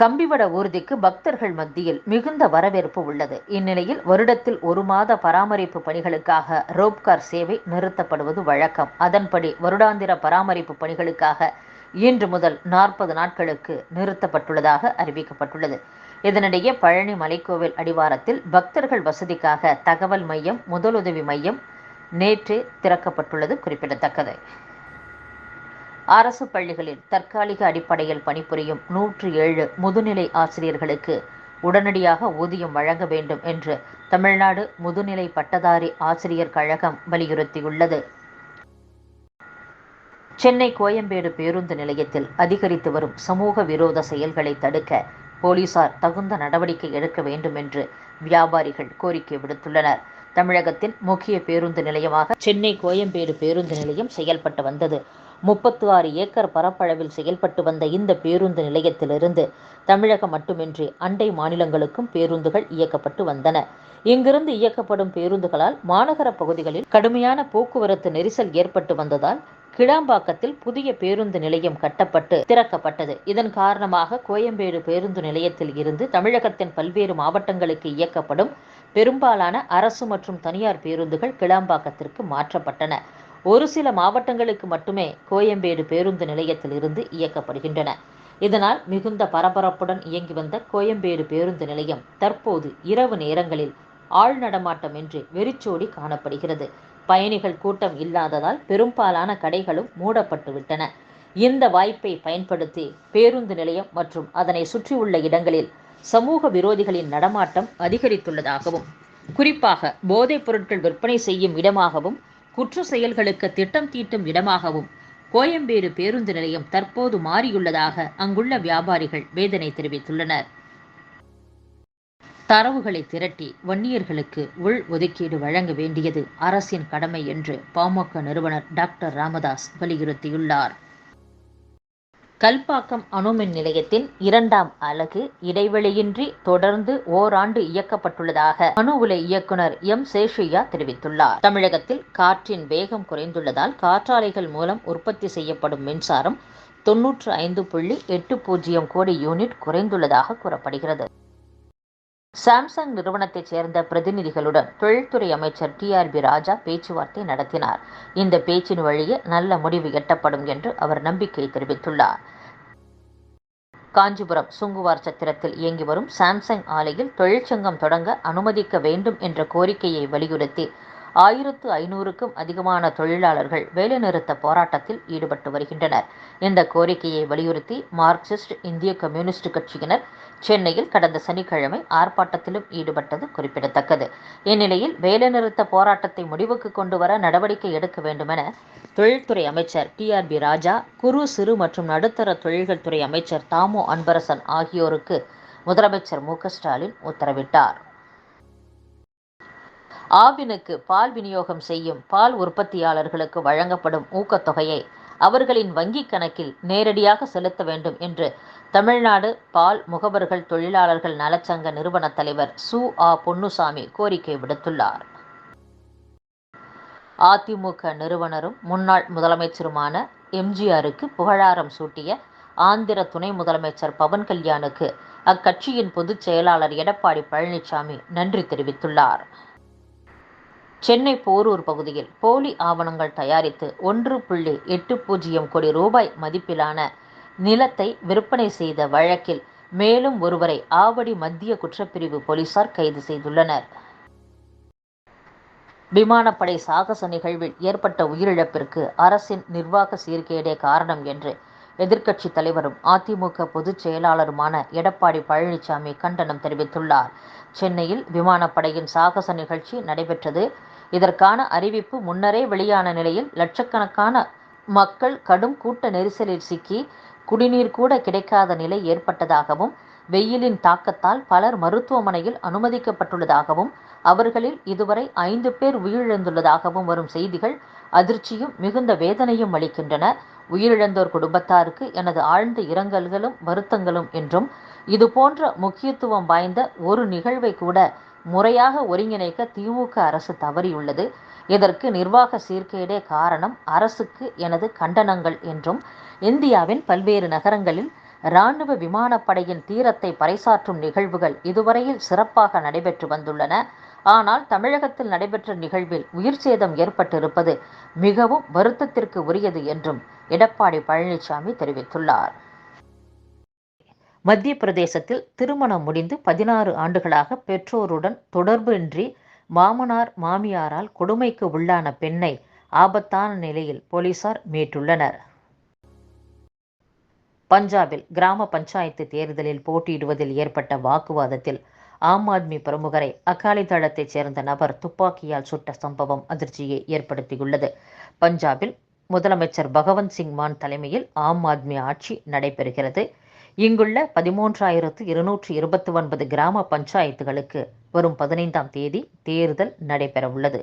கம்பிவட ஊர்திக்கு பக்தர்கள் மத்தியில் மிகுந்த வரவேற்பு உள்ளது. இந்நிலையில் வருடத்தில் ஒரு மாத பராமரிப்பு பணிகளுக்காக ரோப்கார் சேவை நிறுத்தப்படுவது வழக்கம். அதன்படி வருடாந்திர பராமரிப்பு பணிகளுக்காக இன்று முதல் நாற்பது நாட்களுக்கு நிறுத்தப்பட்டுள்ளதாக அறிவிக்கப்பட்டுள்ளது. இதனிடையே பழனி மலைக்கோவில் அடிவாரத்தில் பக்தர்கள் வசதிக்காக தகவல் மையம் முதலுதவி மையம் நேற்று திறக்கப்பட்டுள்ளது குறிப்பிடத்தக்கது. அரசு பள்ளிகளில் தற்காலிக அடிப்படையில் பணிபுரியும் நூற்று ஏழு முதுநிலை ஆசிரியர்களுக்கு உடனடியாக ஊதியம் வழங்க வேண்டும் என்று தமிழ்நாடு முதுநிலை பட்டதாரி ஆசிரியர் கழகம் வலியுறுத்தியுள்ளது. சென்னை கோயம்பேடு பேருந்து நிலையத்தில் அதிகரித்து வரும் சமூக விரோத செயல்களை தடுக்க போலீசார் தகுந்த நடவடிக்கை எடுக்க வேண்டும் என்று வியாபாரிகள் கோரிக்கை விடுத்துள்ளனர். தமிழகத்தின் முக்கிய பேருந்து நிலையமாக சென்னை கோயம்பேடு பேருந்து நிலையம் செயல்பட்டு வந்தது. முப்பத்து ஆறு ஏக்கர் பரப்பளவில் செயல்பட்டு வந்த இந்த பேருந்து நிலையத்திலிருந்து தமிழகம் மட்டுமின்றி அண்டை மாநிலங்களுக்கும் பேருந்துகள் இயக்கப்பட்டு வந்தன. இங்கிருந்து இயக்கப்படும் பேருந்துகளால் மாநகர பகுதிகளில் கடுமையான போக்குவரத்து நெரிசல் ஏற்பட்டு வந்ததால் கிளாம்பாக்கத்தில் புதிய பேருந்து நிலையம் கட்டப்பட்டு திறக்கப்பட்டது. இதன் காரணமாக கோயம்பேடு பேருந்து நிலையத்தில் இருந்து தமிழகத்தின் பல்வேறு மாவட்டங்களுக்கு இயக்கப்படும் பெரும்பாலான அரசு மற்றும் தனியார் பேருந்துகள் கிளாம்பாக்கத்திற்கு மாற்றப்பட்டன. ஒரு சில மாவட்டங்களுக்கு மட்டுமே கோயம்பேடு பேருந்து நிலையத்தில் இருந்து இயக்கப்படுகின்றன. இதனால் மிகுந்த பரபரப்புடன் இயங்கி வந்த கோயம்பேடு பேருந்து நிலையம் தற்போது இரவு நேரங்களில் ஆள் என்று வெறிச்சோடி காணப்படுகிறது. பயணிகள் கூட்டம் இல்லாததால் பெரும்பாலான கடைகளும் மூடப்பட்டுவிட்டன இந்த வாய்ப்பை பயன்படுத்தி பேருந்து நிலையம் மற்றும் அதனை சுற்றியுள்ள இடங்களில் சமூக விரோதிகளின் நடமாட்டம் அதிகரித்துள்ளதாகவும் குறிப்பாக போதைப் பொருட்கள் விற்பனை செய்யும் இடமாகவும் குற்ற செயல்களுக்கு திட்டம் தீட்டும் இடமாகவும் கோயம்பேடு பேருந்து நிலையம் தற்போது மாறியுள்ளதாக அங்குள்ள வியாபாரிகள் வேதனை தெரிவித்துள்ளனர். தரவுகளை திரட்டி வன்னியர்களுக்கு உள் ஒதுக்கீடு வழங்க வேண்டியது அரசின் கடமை என்று பாமக நிறுவனர் டாக்டர் ராமதாஸ் வலியுறுத்தியுள்ளார். கல்பாக்கம் அணுமின் நிலையத்தின் இரண்டாம் அலகு இடைவெளியின்றி தொடர்ந்து ஓராண்டு இயக்கப்பட்டுள்ளதாக அணு உலை இயக்குனர் எம். சேஷையா தெரிவித்துள்ளார். தமிழகத்தில் காற்றின் வேகம் குறைந்துள்ளதால் காற்றாலைகள் மூலம் உற்பத்தி செய்யப்படும் மின்சாரம் தொன்னூற்று ஐந்து புள்ளி எட்டு பூஜ்ஜியம் கோடி யூனிட் குறைந்துள்ளதாக கூறப்படுகிறது. சாம்சங் நிறுவனத்தைச் சேர்ந்த பிரதிநிதிகளுடன் தொழில்துறை அமைச்சர் டி. ஆர். பி. ராஜா பேச்சுவார்த்தை நடத்தினார். இந்த பேச்சின் வழியே நல்ல முடிவு எட்டப்படும் என்று அவர் நம்பிக்கை தெரிவித்துள்ளார். காஞ்சிபுரம் சுங்குவார் சத்திரத்தில் இயங்கி வரும் சாம்சங் ஆலையில் தொழிற்சங்கம் தொடங்க அனுமதிக்க வேண்டும் என்ற கோரிக்கையை வலியுறுத்தி ஆயிரத்து ஐநூறுக்கும் அதிகமான தொழிலாளர்கள் வேலைநிறுத்த போராட்டத்தில் ஈடுபட்டு வருகின்றனர். இந்த கோரிக்கையை வலியுறுத்தி மார்க்சிஸ்ட் இந்திய கம்யூனிஸ்ட் கட்சியினர் சென்னையில் கடந்த சனிக்கிழமை ஆர்ப்பாட்டத்திலும் ஈடுபட்டது குறிப்பிடத்தக்கது. இந்நிலையில் வேலைநிறுத்த போராட்டத்தை முடிவுக்கு கொண்டு வர நடவடிக்கை எடுக்க வேண்டுமென தொழில்துறை அமைச்சர் டி ஆர் பி ராஜா குறு சிறு மற்றும் நடுத்தர தொழில்கள் துறை அமைச்சர் தாமோ அன்பரசன் ஆகியோருக்கு முதலமைச்சர் மு ஸ்டாலின் உத்தரவிட்டார். ஆவினுக்கு பால் விநியோகம் செய்யும் பால் உற்பத்தியாளர்களுக்கு வழங்கப்படும் ஊக்கத்தொகையை அவர்களின் வங்கிக் கணக்கில் நேரடியாக செலுத்த வேண்டும் என்று தமிழ்நாடு பால் முகவர்கள் தொழிலாளர்கள் நலச்சங்க நிறுவன தலைவர் சு. ஆ. பொன்னுசாமி கோரிக்கை விடுத்துள்ளார். அதிமுக நிறுவனரும் முன்னாள் முதலமைச்சருமான எம்ஜிஆருக்கு புகழாரம் சூட்டிய ஆந்திர துணை முதலமைச்சர் பவன் கல்யாணுக்கு அக்கட்சியின் பொதுச் செயலாளர் எடப்பாடி பழனிசாமி நன்றி தெரிவித்துள்ளார். சென்னை போரூர் பகுதியில் போலி ஆவணங்கள் தயாரித்து ஒன்று புள்ளி எட்டு பூஜ்ஜியம் கோடி ரூபாய் மதிப்பிலான நிலத்தை விற்பனை செய்த வழக்கில் மேலும் ஒருவரை ஆவடி மத்திய குற்றப்பிரிவு போலீசார் கைது செய்துள்ளனர். விமானப்படை சாகச நிகழ்வில் ஏற்பட்ட உயிரிழப்பிற்கு அரசின் நிர்வாக சீர்கேடே காரணம் என்று எதிர்க்கட்சி தலைவரும் அதிமுக பொதுச் செயலாளருமான எடப்பாடி பழனிசாமி கண்டனம் தெரிவித்துள்ளார். சென்னையில் விமானப்படையின் சாகச நிகழ்ச்சி நடைபெற்றது. இதற்கான அறிவிப்பு முன்னரே வெளியான நிலையில் லட்சக்கணக்கான மக்கள் கடும் கூட்ட நெரிசலில் சிக்கி குடிநீர் கூட கிடைக்காத நிலை ஏற்பட்டதாகவும் வெயிலின் தாக்கத்தால் பலர் மருத்துவமனையில் அனுமதிக்கப்பட்டுள்ளதாகவும் அவர்களில் இதுவரை ஐந்து பேர் உயிரிழந்துள்ளதாகவும் வரும் செய்திகள் அதிர்ச்சியும் மிகுந்த வேதனையும் அளிக்கின்றன. உயிரிழந்தோர் குடும்பத்தாருக்கு எனது ஆழ்ந்த இரங்கல்களும் வருத்தங்களும் என்றும் இதுபோன்ற முக்கியத்துவம் வாய்ந்த ஒரு நிகழ்வை கூட முறையாக ஒருங்கிணைக்க திமுக அரசு தவறியுள்ளது. இதற்கு நிர்வாக சீர்கேடே காரணம் அரசுக்கு எனது கண்டனங்கள் என்றும் இந்தியாவின் பல்வேறு நகரங்களில் இராணுவ விமானப்படையின் தீரத்தை பறைசாற்றும் நிகழ்வுகள் இதுவரையில் சிறப்பாக நடைபெற்று வந்துள்ளன. ஆனால் தமிழகத்தில் நடைபெற்ற நிகழ்வில் உயிர் சேதம் ஏற்பட்டிருப்பது மிகவும் வருத்தத்திற்கு உரியது என்றும் எடப்பாடி பழனிசாமி தெரிவித்துள்ளார். மத்திய பிரதேசத்தில் திருமணம் முடிந்து பதினாறு ஆண்டுகளாக பெற்றோருடன் தொடர்பின்றி மாமனார் மாமியாரால் கொடுமைக்கு உள்ளான பெண்ணை ஆபத்தான நிலையில் போலீசார் மீட்டுள்ளனர். பஞ்சாபில் கிராம பஞ்சாயத்து தேர்தலில் போட்டியிடுவதில் ஏற்பட்ட வாக்குவாதத்தில் ஆம் ஆத்மி பிரமுகரை அகாலி தளத்தைச் சேர்ந்த நபர் துப்பாக்கியால் சுட்ட சம்பவம் அதிர்ச்சியை ஏற்படுத்தியுள்ளது. பஞ்சாபில் முதலமைச்சர் பகவந்த் சிங் மான் தலைமையில் ஆம் ஆத்மி ஆட்சி நடைபெறுகிறது. இங்குள்ள பதிமூன்றாயிரத்து இருநூற்றி இருபத்தி ஒன்பது கிராம பஞ்சாயத்துகளுக்கு வரும் பதினைந்தாம் தேதி தேர்தல் நடைபெறவுள்ளது.